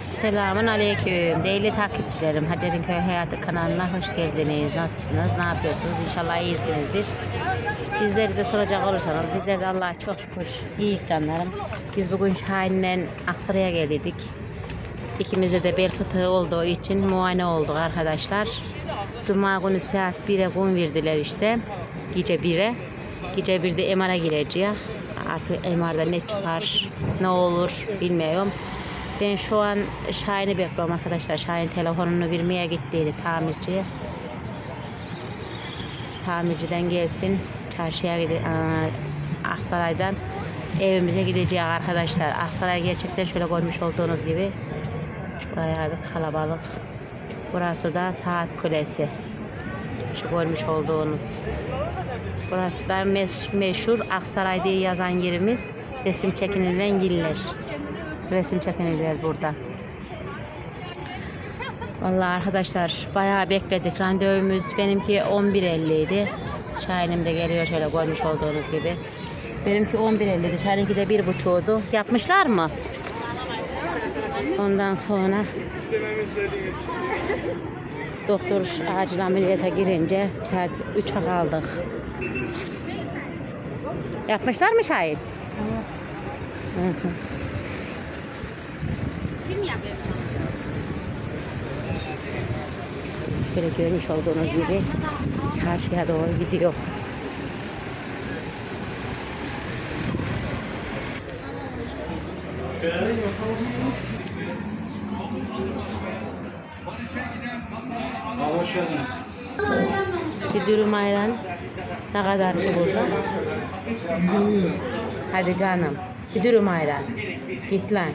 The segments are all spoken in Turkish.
Selamun Aleyküm. Değerli takipçilerim. Hacer'in Köy Hayatı kanalına hoş geldiniz. Nasılsınız? Ne yapıyorsunuz? İnşallah iyisinizdir. Bizleri de soracak olursanız bizler de Allah'a çok şükür iyi canlarım. Biz bugün Şahin'le Aksaray'a geldik. İkimizde de bel fıtığı olduğu için muayene olduk arkadaşlar. Cuma günü saat 1'e gün verdiler işte. Gece 1'e. Gece 1'de MR'a gireceğiz. Artık MR'da ne çıkar, ne olur bilmiyorum. Ben şu an Şahin'i bekliyorum arkadaşlar. Şahin telefonunu vermeye gittiydi tamirciye. Tamirciden gelsin. Çarşıya gide Aksaray'dan evimize gideceğiz arkadaşlar. Aksaray gerçekten şöyle görmüş olduğunuz gibi bayağı bir kalabalık. Burası da Saat Kulesi. Şu görmüş olduğunuz. Burası da meş- meşhur Aksaray diye yazan yerimiz. Resim çekinilen yerler. Resim çekiniler burada. Vallahi arkadaşlar bayağı bekledik. Randevumuz benimki 11.50 idi. Şahinim de geliyor şöyle görmüş olduğunuz gibi. Benimki 11.50 idi. Şahininki de 1.5'uydu. Yapmışlar mı? Ondan sonra doktor acil ameliyata girince saat 3'e kaldık. Yapmışlar mı Şahin? Hı hı. Şöyle görmüş olduğunuz gibi çarşıya doğru gidiyor. Abi hoş geldiniz. Bir dürüm ayran ne kadar ki burada? Hadi canım. Bir dürüm ayran. Git lan.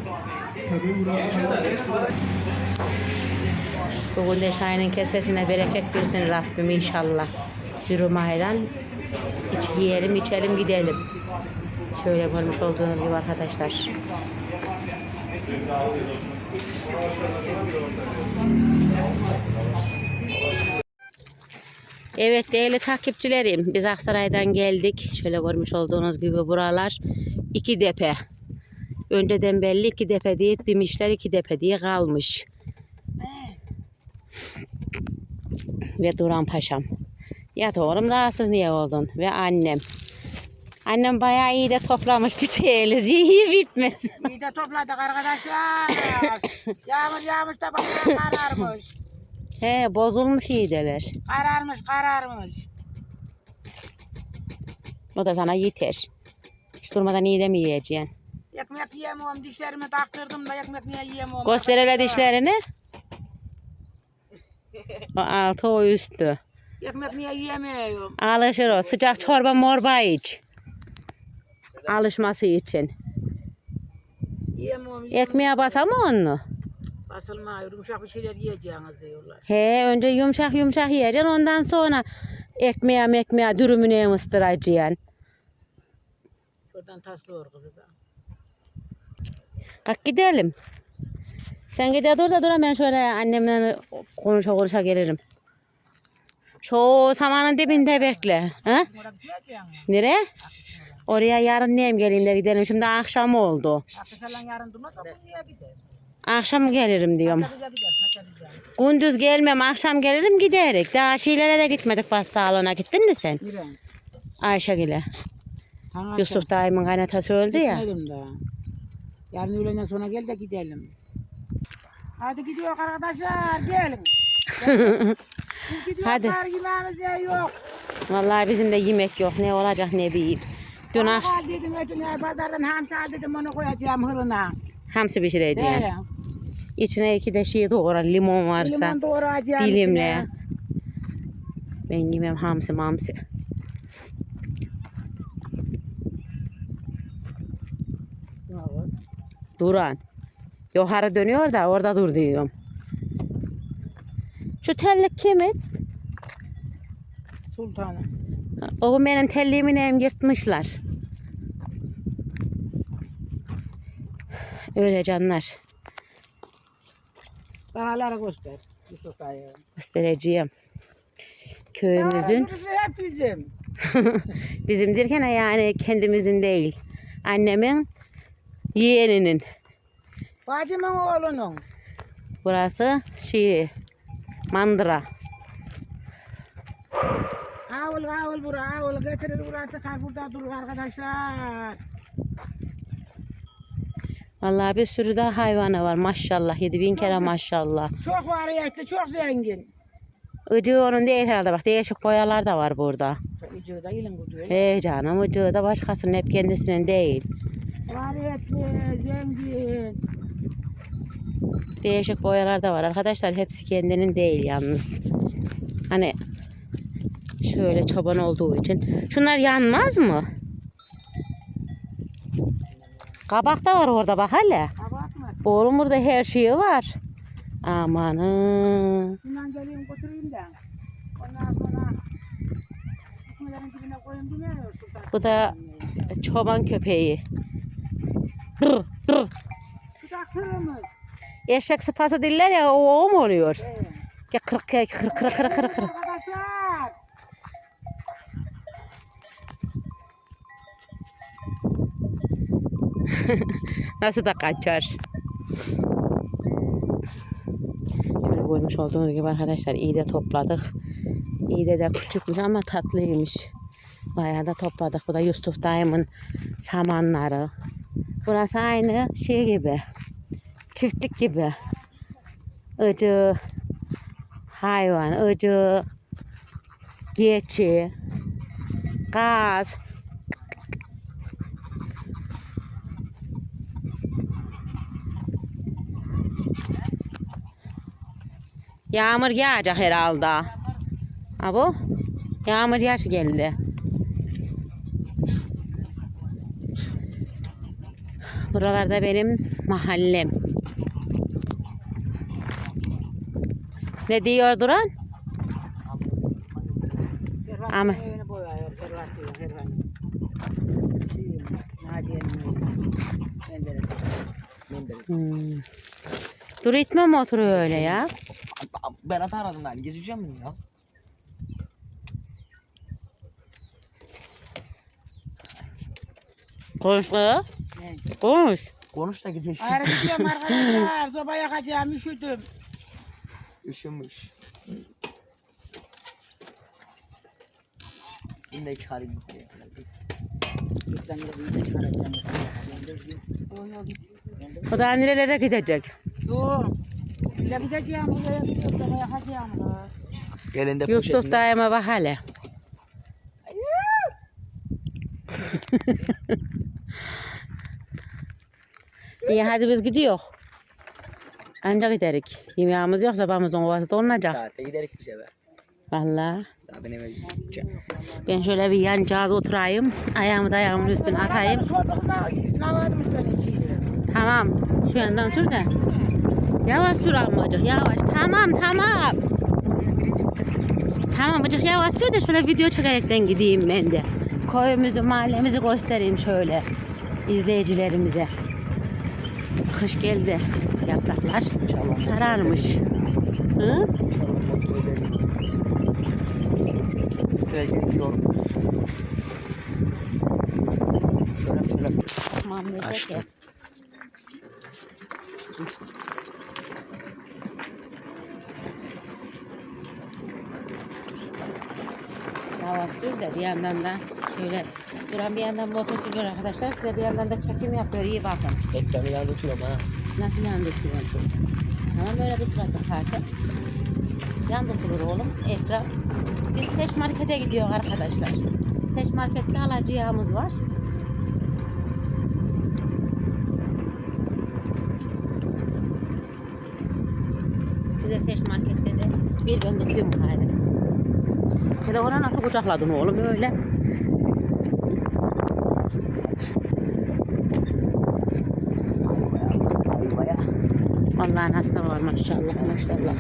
Bugün de Şahin'in kesesine bereket versin Rabbim inşallah. Dürüm ayran. İç yiyelim, içelim, gidelim. Şöyle görmüş olduğunuz gibi arkadaşlar. Evet değerli takipçilerim biz Aksaray'dan geldik. Şöyle görmüş olduğunuz gibi buralar iki depe. Önceden belli iki depe diye demişler iki depe diye kalmış. Ve Duran Paşam. Ya oğlum rahatsız niye oldun? Ve annem. Annem bayağı iyi de toplamış bir teyeliz. İyi bitmez. İyi de topladık arkadaşlar. Yağmur yağmış da kararmış. He bozulmuş iyideler. Kararmış kararmış. O da sana yeter. Hiç durmadan iyi de mi yiyeceksin? Ekmek yiyemiyorum dişlerimi taktırdım da ekmek niye yiyemiyorum. Göster hele dişlerini. O altı o üstü. Ekmek niye yiyemiyorum. Alışır o. Sıcak çorba morba iç. Alışması için. Yiyemiyorum. yiyemiyorum. Ekmeğe basar mı onu? Basılmıyor. Yumuşak bir şeyler yiyeceğiniz diyorlar. He önce yumuşak yumuşak yiyeceksin. Ondan sonra ekmeğe mekmeğe dürümüne ıstıracaksın. Şuradan taslıyor kızı da. Kalk gidelim. Sen gide dur da dur ben şöyle annemle konuşa konuşa gelirim. Şu samanın dibinde bekle. Ha? Nereye? Oraya yarın neyim geleyim de gidelim. Şimdi akşam oldu. Akşam gelirim diyorum. Gündüz gelmem, akşam gelirim giderik. Daha şeylere de gitmedik bas sağlığına. Gittin mi sen? Ayşegül'e. Yusuf dayımın kaynatası öldü ya. Gitmedim daha. Yarın öğleden sonra gel de gidelim. Hadi gidiyor arkadaşlar gelin. Biz gidiyoruz Hadi. Hadi. yemeğimiz ya yok. Vallahi bizim de yemek yok. Ne olacak ne bileyim. Dün ak Al dedim ötüne pazardan hamsi al dedim onu koyacağım hırına. hamsi pişireceğim. He. İçine iki de şey doğra limon varsa. Limon doğrayacağım. Dilimle. içine. Ben yemem hamsi mamsi. Duran. Yukarı dönüyor da orada dur diyorum. Şu terlik kimin? Sultanım. O gün benim telliğimi neyim yırtmışlar. Öyle canlar. Dağları göster. Yusuf dayı. Göstereceğim. Dağlar Köyümüzün. şurası hep bizim. Bizim derken yani kendimizin değil. Annemin yeğeninin. Bacımın oğlunun. Burası şey mandıra. Avul avul bura avul getirir buraya tıkar burada durur arkadaşlar. Vallahi bir sürü de hayvanı var maşallah. 7000 kere maşallah. Çok variyetli çok zengin. Icığı onun değil herhalde bak değişik boyalar da var burada. Ucuğu da yılın kutuyor. He canım ıcığı da başkasının hep kendisinin değil. Variyetli zengin. Değişik boyalar da var arkadaşlar. Hepsi kendinin değil yalnız. Hani şöyle çoban olduğu için. Şunlar yanmaz mı? Kabak da var orada bak hele. Abartma. Oğlum burada her şeyi var. Amanın. Bundan geleyim götüreyim de. Ondan sonra. Bu da çoban köpeği. Dur, dur. Eşek sıpası diller ya o, o mu oluyor? Evet. Ya kırık kırık kırık kırık kırık kırık. Nasıl da kaçar. Şöyle görmüş olduğunuz gibi arkadaşlar iyi de topladık. İyi de de küçükmüş ama tatlıymış. Bayağı da topladık. Bu da Yusuf dayımın samanları. Burası aynı şey gibi. Çiftlik gibi. Icı, hayvan, ıcı, geçi, gaz. Yağmur yağacak herhalde. Abo, yağmur yaş geldi. Buralarda benim mahallem. Ne diyor Duran? Ama-. Hmm. Dur itme mi oturuyor öyle ya? Berat aradım ben. Gezeceğim mi ya? Konuş kız. Ne? Konuş. Konuş da gidelim. Ayrı gidiyorum arkadaşlar. Soba yakacağım. Üşüdüm. Üşümüş. Bunu da çıkarayım. Buradan bir de çıkaracağım. O da nerelere gidecek? Dur. İle gideceğim. Buraya gidiyorum. Soba yakacağım. Elinde Yusuf dayıma bak hele. İyi hadi biz gidiyor. Ancak giderik. Yemeğimiz yok sabahımızın ovası dolunacak. Saatte giderik bir sefer. Daha ben şöyle bir yancağız oturayım. Ayağımı da ayağımın üstüne atayım. Tamam. Şu yandan sür de. Yavaş sür almacık yavaş. Tamam tamam. Tamam acık yavaş sür de şöyle video çekerekten gideyim ben de. Köyümüzü, mahallemizi göstereyim şöyle izleyicilerimize. Kış geldi. Yapraklar İnşallah. sararmış. Hı? Açtım. Yavaş sür de bir yandan da şöyle duran bir yandan motor sürüyor arkadaşlar. Size bir yandan da çekim yapıyor. İyi bakın. Ekranı yanıltıyorum ha. Nasıl yandı tutuyor şu? Tamam böyle tutulacak zaten. Yan tutulur oğlum. Ekran. Biz Seç Market'e gidiyor arkadaşlar. Seç Market'te alacağımız var. Size Seç Market'te de bir gönderdim haydi. Telefona nasıl kucakladın oğlum öyle? Vallahi hasta var maşallah maşallah.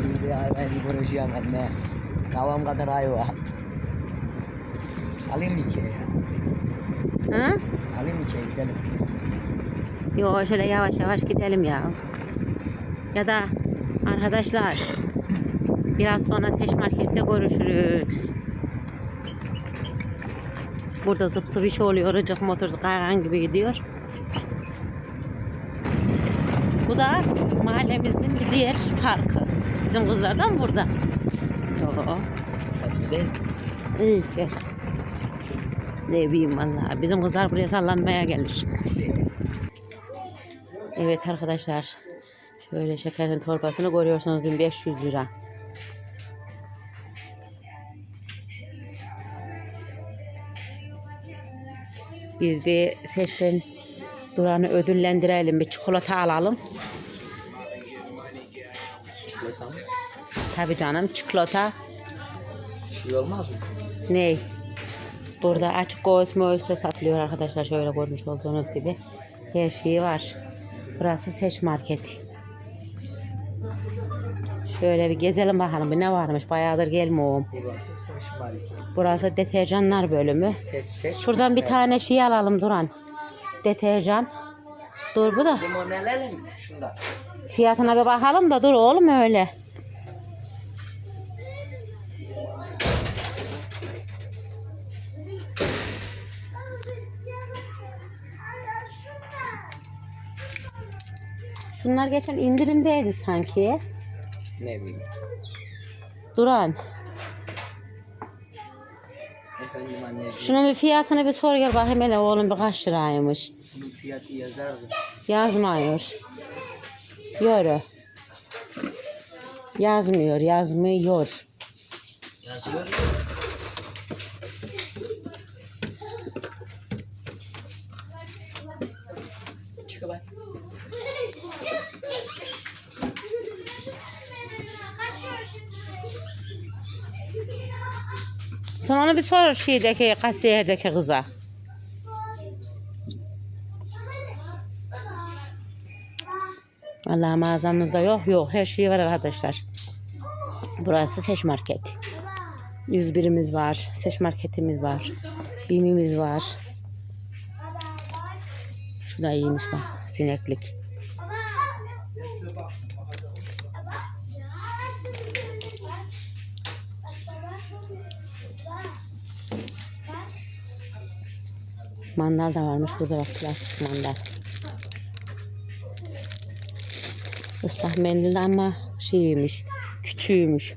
Bir konuşuyorum anne. Kavam kadar ayva. Alayım bir kere ya. Hı? Alayım bir kere gidelim. Yo şöyle yavaş yavaş gidelim ya. Ya da arkadaşlar biraz sonra seç markette görüşürüz. Burada zıp zıp şey oluyor. Rıcık motor kaygan gibi gidiyor. Bu da mahallemizin diğer parkı. Bizim kızlardan burada. Oo. İşte. Ne bileyim vallahi. Bizim kızlar buraya sallanmaya gelir. Evet arkadaşlar. Şöyle şekerin torbasını görüyorsunuz 1500 lira. Biz bir seçken Duran'ı ödüllendirelim. Bir çikolata alalım. Çikolata mı? Tabii canım çikolata. Şey olmaz mı? Ney? Burada açık göğüs möğüs de satılıyor arkadaşlar. Şöyle görmüş olduğunuz gibi. Her şeyi var. Burası seç market. Şöyle bir gezelim bakalım bir ne varmış. Bayağıdır gelmiyorum. Burası seç market. Burası deterjanlar bölümü. Seç seç. Şuradan bir tane şey alalım Duran. Deterjan. Dur bu da. Limoneleli mi? Şunda. Fiyatına bir bakalım da dur oğlum öyle. Şunlar geçen indirimdeydi sanki. Ne bileyim. Duran. Anneciğim. Şunun bir fiyatını bir sor gel bakayım hele oğlum bir kaç liraymış. Bunun fiyatı yazardı. Yazmıyor. Euro. Yazmıyor, yazmıyor. Yazıyor. Sen onu bir sor şeydeki kasiyerdeki kıza. Vallahi mağazamızda yok yok her şey var arkadaşlar. Burası seç market. 101'imiz var, seç marketimiz var, bimimiz var. Şu da iyiymiş bak, sineklik. Mandal da varmış burada bak plastik mandal. Islak mendil ama şeymiş, küçüğümüş.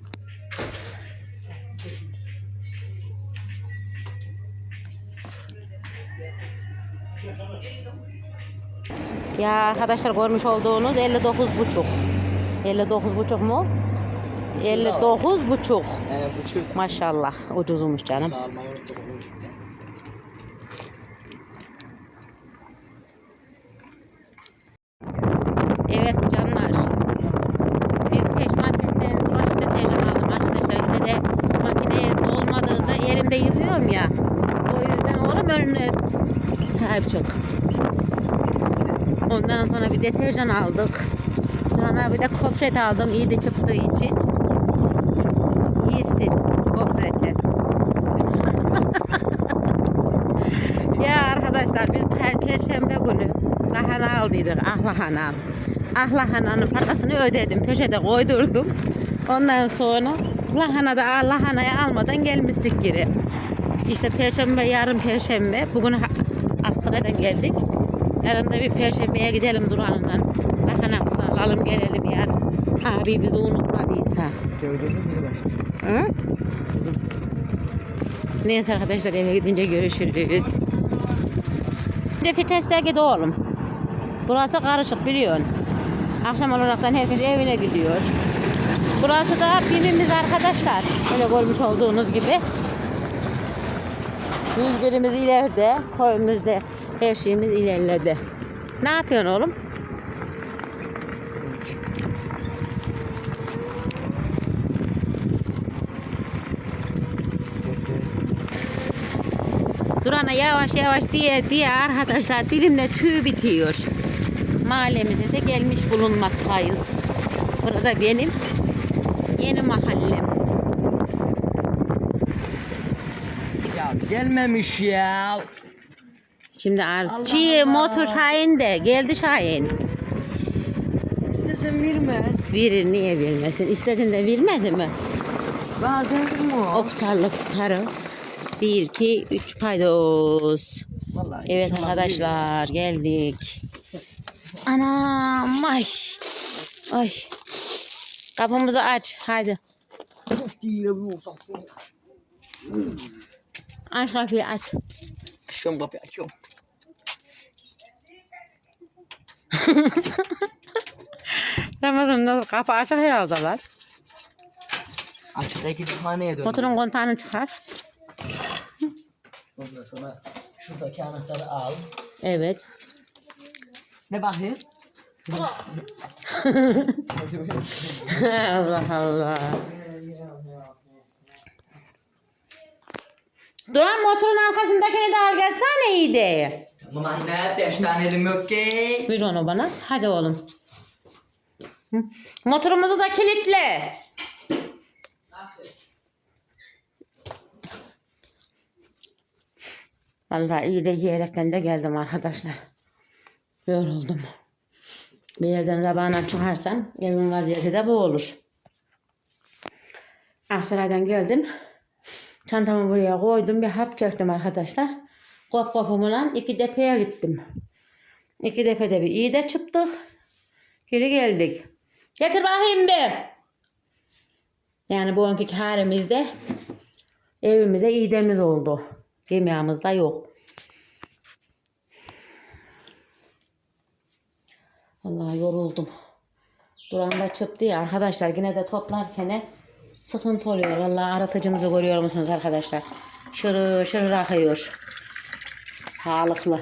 Ya arkadaşlar görmüş olduğunuz 59 buçuk. 59 buçuk mu? 59 buçuk. Ee, buçuk. Maşallah ucuzmuş canım. Almayı unuttum. buçukta. Evet canlar. Biz seç marketten bulaşık deterjan aldım arkadaşlar. Yine de makineye dolmadığında yıkıyorum ya. O yüzden oğlum önüne sahip çık. Ondan sonra bir deterjan aldık. Sonra bir de kofret aldım iyi de çıktığı için. Giysin kofreti. ya arkadaşlar biz per perşembe günü lahana aldıydık ah lahana. Ah lahananın parasını ödedim. Peşete koydurdum. Ondan sonra lahana da ah lahanayı almadan gelmiştik geri. İşte perşembe yarın perşembe. Bugün Aksaray'dan geldik. Yarın da bir perşembeye gidelim Duran'la. Lahanamızı alalım gelelim yarın. Abi bizi unutmadıysa. Gördün mü? Hı? Neyse arkadaşlar eve gidince görüşürüz. Şimdi viteste gidi oğlum. Burası karışık biliyorsun. Akşam olaraktan herkes evine gidiyor. Burası da birimiz arkadaşlar. Öyle görmüş olduğunuz gibi. 101'imiz ileride. Koyumuzda her şeyimiz ilerledi. Ne yapıyorsun oğlum? Durana yavaş yavaş diye diye arkadaşlar dilimle tüy bitiyor. Mahallemize de gelmiş bulunmaktayız. Burada benim yeni mahallem. Gelmemiş ya. Şimdi artık şey, motor Şahin de geldi Şahin. İstesen vermez. Verir niye vermesin? İstedin de vermedi mi? Bazen mu? Oksarlık starı. 1, 2, 3 paydos. Vallahi Evet arkadaşlar geldik. Anam ay. Ay. Kapımızı aç hadi. Aç kapıyı aç. Açıyorum kapıyı açıyorum. Ramazan'da kapı açık herhalde lan. Açık iki haneye döndüm. Motorun kontağını çıkar. Ondan sonra şuradaki anahtarı al. Evet. Ne bakayım? Allah Allah. Duran motorun arkasındakini de al gelsene iyi de. Tamam anne, beş tane elim yok ki. Ver onu bana. Hadi oğlum. Hı. Motorumuzu da kilitle. Nasıl? Vallahi iyi de yiyerekten de geldim arkadaşlar. Yoruldum. Bir yerden zabağına çıkarsan evin vaziyeti de bu olur. Aksaray'dan geldim. Çantamı buraya koydum. Bir hap çektim arkadaşlar. Kop kopumla iki depeye gittim. İki depede bir iyi de çıktık. Geri geldik. Getir bakayım bir. Yani bu anki karemizde evimize iğdemiz oldu. Yemeğimiz de yok. Vallahi yoruldum. Duran da çıktı ya arkadaşlar yine de toplarken sıkıntı oluyor. Vallahi aratıcımızı görüyor musunuz arkadaşlar? Şırır şırır akıyor. Sağlıklı.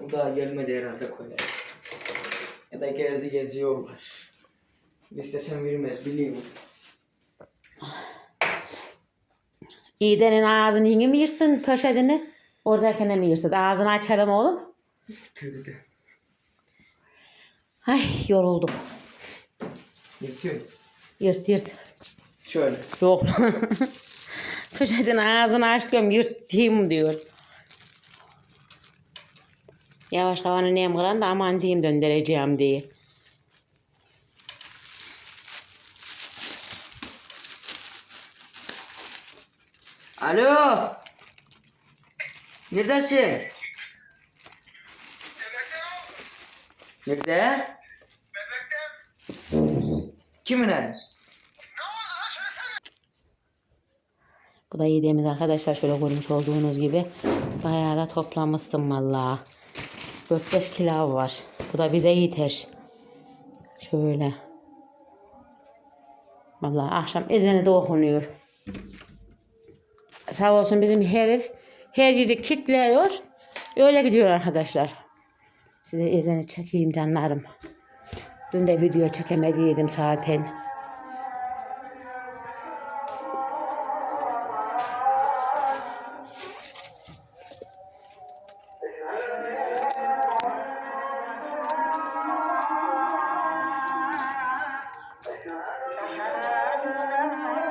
O da gelmedi herhalde kolye. Ya da geldi geziyorlar. İstesem vermez biliyorum. İğdenin ağzını yine mi yırttın poşetini? Oradakine mi yırttın? Ağzını açarım oğlum. Tövbe. Ay yoruldum. Yırtıyor. Yırt yırt. Şöyle. Yok. Poşetin ağzını açıyorum yırtayım diyor. Yavaş kavanı neyim kıran da aman diyeyim döndüreceğim diye. Alo. Neredesin? Nerede? Kiminle? Bu da yediğimiz arkadaşlar şöyle görmüş olduğunuz gibi. Bayağı da toplamışsın valla. 4-5 kilo var. Bu da bize yeter. Şöyle. Vallahi akşam ezanı da okunuyor. Sağ olsun bizim herif her yeri kilitliyor. Öyle gidiyor arkadaşlar. Size ezanı çekeyim canlarım. Dün de video çekemediydim zaten.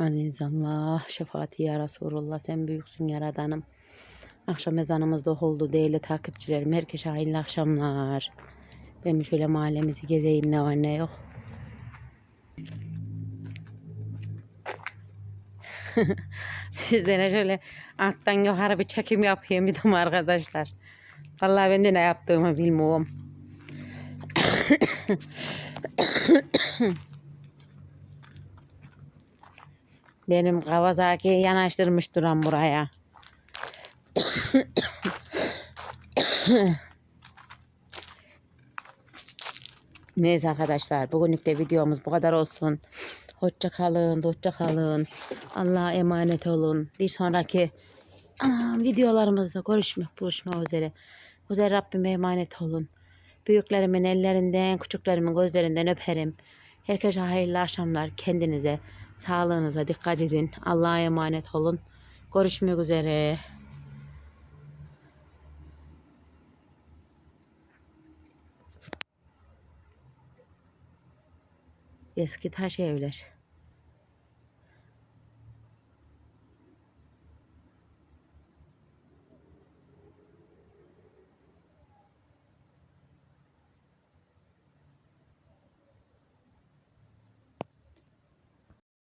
Allah, şefaati ya Resulullah, sen büyüksün yaradanım. Akşam ezanımız da oldu değerli takipçilerim. Herkese hayırlı akşamlar. Ben şöyle mahallemizi gezeyim ne var ne yok. Sizlere şöyle alttan yukarı bir çekim yapayım dedim arkadaşlar. Vallahi ben de ne yaptığımı bilmiyorum. Benim Kawasaki yanaştırmış duran buraya. Neyse arkadaşlar bugünlük de videomuz bu kadar olsun. Hoşça kalın, hoşça kalın. Allah'a emanet olun. Bir sonraki videolarımızda görüşmek, buluşmak üzere. Güzel Rabbime emanet olun. Büyüklerimin ellerinden, küçüklerimin gözlerinden öperim. Herkese hayırlı akşamlar. Kendinize, sağlığınıza dikkat edin. Allah'a emanet olun. Görüşmek üzere. Eski taş evler.